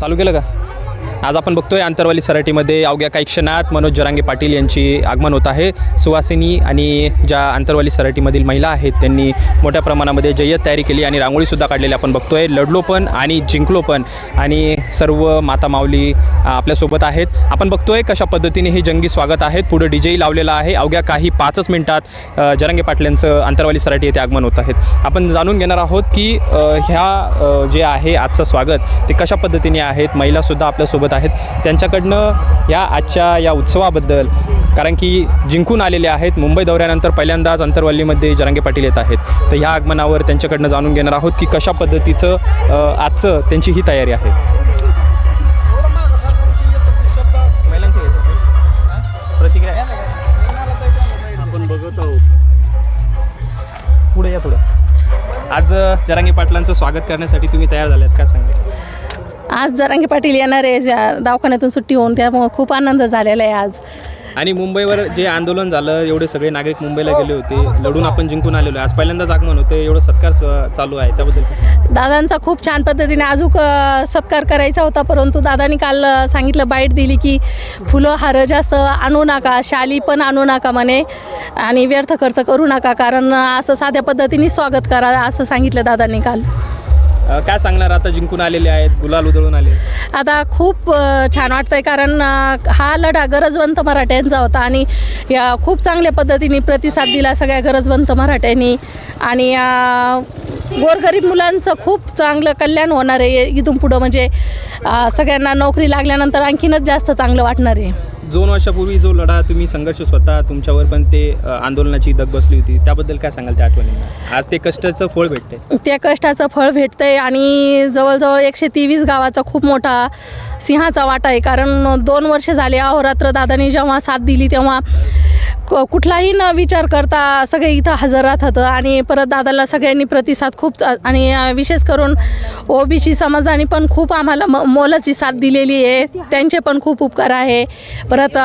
चालू केलं का? आज आपण बघतोय आंतरवाली सराटीमध्ये अवघ्या काही क्षणात मनोज जरांगे पाटील यांची आगमन होत आहे. सुवासिनी आणि ज्या आंतरवाली सराटीमधील महिला आहेत त्यांनी मोठ्या प्रमाणामध्ये जय्यत तयारी केली आणि रांगोळीसुद्धा काढलेली आपण बघतोय. लढलो पण आणि जिंकलो पण आणि सर्व माता माऊली आपल्यासोबत आहेत. आपण बघतोय कशा पद्धतीने हे जंगी स्वागत आहेत पुढे डीजेही लावलेला आहे. अवघ्या काही पाचच मिनिटात जरांगे पाटलांचं आंतरवाली सराटी येथे आगमन होत आहेत आपण जाणून घेणार आहोत की ह्या जे आहे आजचं स्वागत ते कशा पद्धतीने आहेत? महिलासुद्धा आपल्यासोबत आहेत. त्यांच्याकडनं या आजच्या या उत्सवाबद्दल कारण की जिंकून आलेले आहेत मुंबई दौऱ्यानंतर पहिल्यांदाच अंतरवल्लीमध्ये जरांगे पाटील येत आहेत. तर ह्या आगमनावर त्यांच्याकडनं जाणून घेणार आहोत की कशा पद्धतीचं आजचं त्यांची ही तयारी आहे. प्रतिक्रिया आपण बघत आहोत. पुढे या थोडं आज जरांगे पाटलांचं स्वागत करण्यासाठी तुम्ही तयार झाल्यात काय सांगा आज जरांगे पाटील येणार आहे ज्या दवाखान्यातून सुट्टी होऊन त्यामुळं खूप आनंद झालेला आहे आज. आणि मुंबईवर जे आंदोलन झालं एवढे सगळे नागरिक मुंबईला गेले होते लढून आपण जिंकून आलेलो आहे. आज पहिल्यांदाच आगमन होते एवढं सत्कार स- चालू आहे त्याबद्दल? दादांचा खूप छान पद्धतीने अजूक अ, सत्कार करायचा होता परंतु दादांनी काल अ, सांगितलं बाईट दिली की फुलं हार जास्त आणू नका शाली पण आणू नका म्हणे आणि व्यर्थ खर्च करू नका कारण असं साध्या पद्धतीने स्वागत करा असं सांगितलं दादांनी काल. काय सांगणार आता जिंकून आलेले आहेत गुलाल उधळून आले? आता खूप छान वाटतंय कारण हा लढा गरजवंत मराठ्यांचा होता आणि या खूप चांगल्या पद्धतीने प्रतिसाद दिला सगळ्या गरजवंत मराठ्यांनी. आणि गोरगरीब मुलांचं खूप चांगलं कल्याण होणार आहे इथून पुढं म्हणजे सगळ्यांना नोकरी लागल्यानंतर आणखीनच जास्त चांगलं वाटणार आहे. दोन वर्षापूर्वी जो लढा तुम्ही संघर्ष स्वतः तुमच्यावर पण ते आंदोलनाची दग बसली होती त्याबद्दल काय सांगाल त्या आठवणींना? आज ते कष्टाचं फळ भेटते त्या कष्टाचं फळ भेटतंय आणि जवळजवळ एकशे तेवीस गावाचा खूप मोठा सिंहाचा वाटा आहे. कारण दोन वर्ष झाले अहोरात्र दादानी जेव्हा साथ दिली तेव्हा क- कुठलाही न विचार करता सगळे इथं हजर राहतात आणि परत दादाला सगळ्यांनी प्रतिसाद खूप चा- आणि विशेष करून ओबीसी समाजाने पण खूप आम्हाला म मोलाची साथ दिलेली आहे. त्यांचे पण खूप उपकार आहे. परत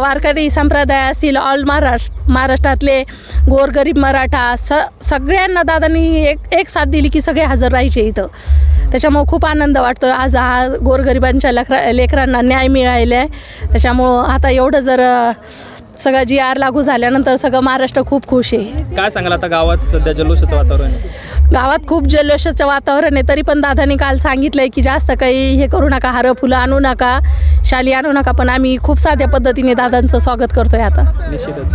वारकरी संप्रदाय असतील ऑल महाराष्ट्र महाराष्ट्रातले गोरगरीब मराठा स सगळ्यांना दादांनी एक एक साथ दिली की सगळे हजर राहायचे इथं. त्याच्यामुळं खूप आनंद वाटतो. आज हा गोरगरिबांच्या लेकरा लेकरांना न्याय मिळालेला आहे. त्याच्यामुळं आता एवढं जर सगळं जी आर लागू झाल्यानंतर सगळं महाराष्ट्र खूप खुश आहे. काय सांगाल आता गावात सध्या जल्लोषाचं वातावरण आहे? गावात खूप जल्लोषाचं वातावरण आहे तरी पण दादानी काल सांगितलंय की जास्त काही हे करू नका हारं फुलं आणू नका शाली आणू नका पण आम्ही खूप साध्या पद्धतीने दादांचं स्वागत करतोय आता. निश्चितच.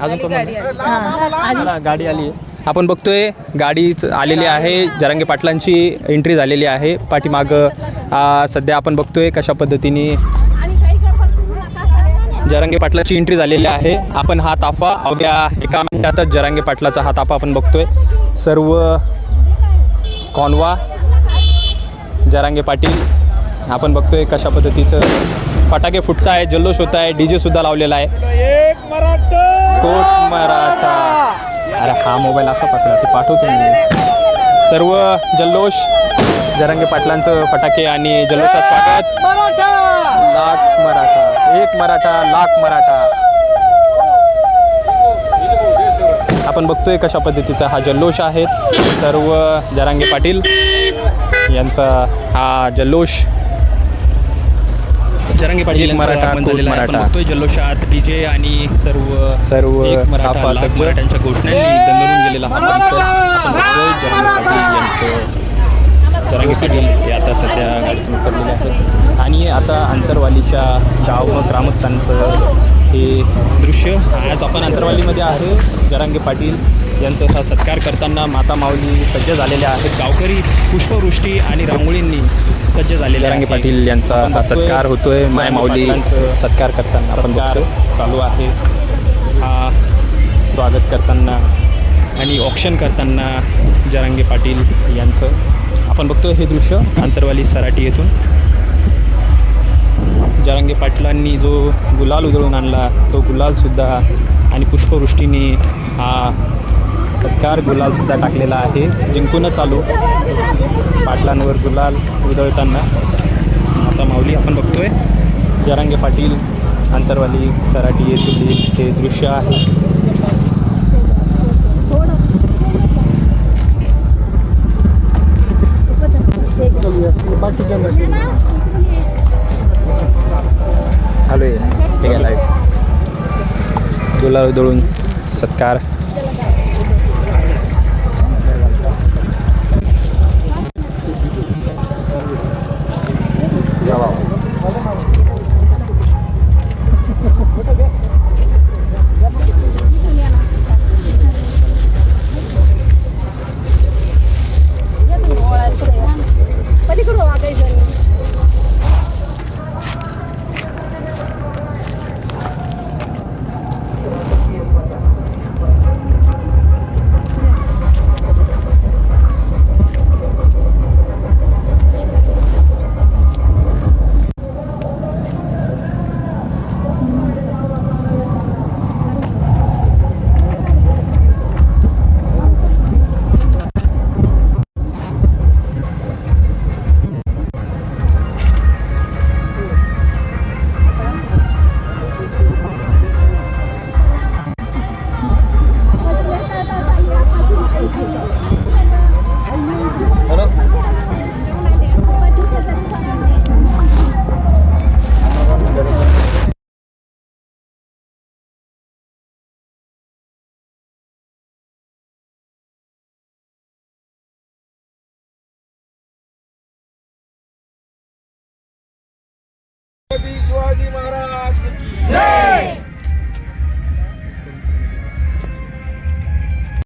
अजून चला, गाडी आली आपण बघतोय गाडी आलेली आहे जरांगे पाटलांची एंट्री झालेली आहे. पाठीमागं सध्या आपण बघतोय कशा पद्धतीने जरांगे पाटलाची एंट्री झालेली आहे. आपण हा ताफा अवघ्या एका मिनिटातच जरांगे पाटलाचा हा ताफा आपण बघतोय. सर्व कॉनवा जरांगे पाटील आपण बघतोय कशा पद्धतीचं फटाके फुटत आहे जल्लोष होत आहे डी सुद्धा लावलेला आहे. मराठा कोट मराठा. अरे हा मोबाईल असा पकडा ते पाठवतो मी. सर्व जल्लोष जरांगे पाटलांचं फटाके आणि जल्लोषात स्वागत मराठा लाख मराठा एक मराठा लाख मराठा. आपण बघतोय कशा पद्धतीचा हा जल्लोष आहे. सर्व जरांगे पाटील यांचा हा जल्लोष. जरांगे पाटील मराठा मराठा. बघतोय. जल्लोषात डीजे आणि सर्व सर्व मराठा. मराठ्यांच्या घोषणांनी दंगलून गेलेला हा परिसर जरांगे पाटील यांचं हे आता सध्या गाडीतून उतरलेले आहेत. आणि आता आंतरवालीच्या गाव व ग्रामस्थांचं हे दृश्य. आज आपण आंतरवालीमध्ये आहे. जरांगे पाटील यांचं हा सत्कार करताना माता माऊली सज्ज झालेल्या आहेत. गावकरी पुष्पवृष्टी आणि रांगोळींनी सज्ज झालेले जरांगे. पाटील यांचा हा सत्कार होतोय. माय माऊली सत्कार करताना सत्कार चालू आहे. हा स्वागत करताना आणि ऑप्शन करताना जरांगे पाटील यांचं. आपण बघतो हे दृश्य आंतरवाली सराटी येथून. जरांगे पाटलांनी जो गुलाल उधळून आणला तो गुलालसुद्धा आणि पुष्पवृष्टीने हा सत्कार गुलालसुद्धा टाकलेला आहे. जिंकूनच आलो. पाटलांवर गुलाल उधळताना. आता माऊली आपण बघतोय. जरांगे पाटील आंतरवाली सराटी येथील हे दृश्य आहे. चालू आहे. ठीक आहे लाइट तुला दळून सत्कार. शिवाजी महाराज.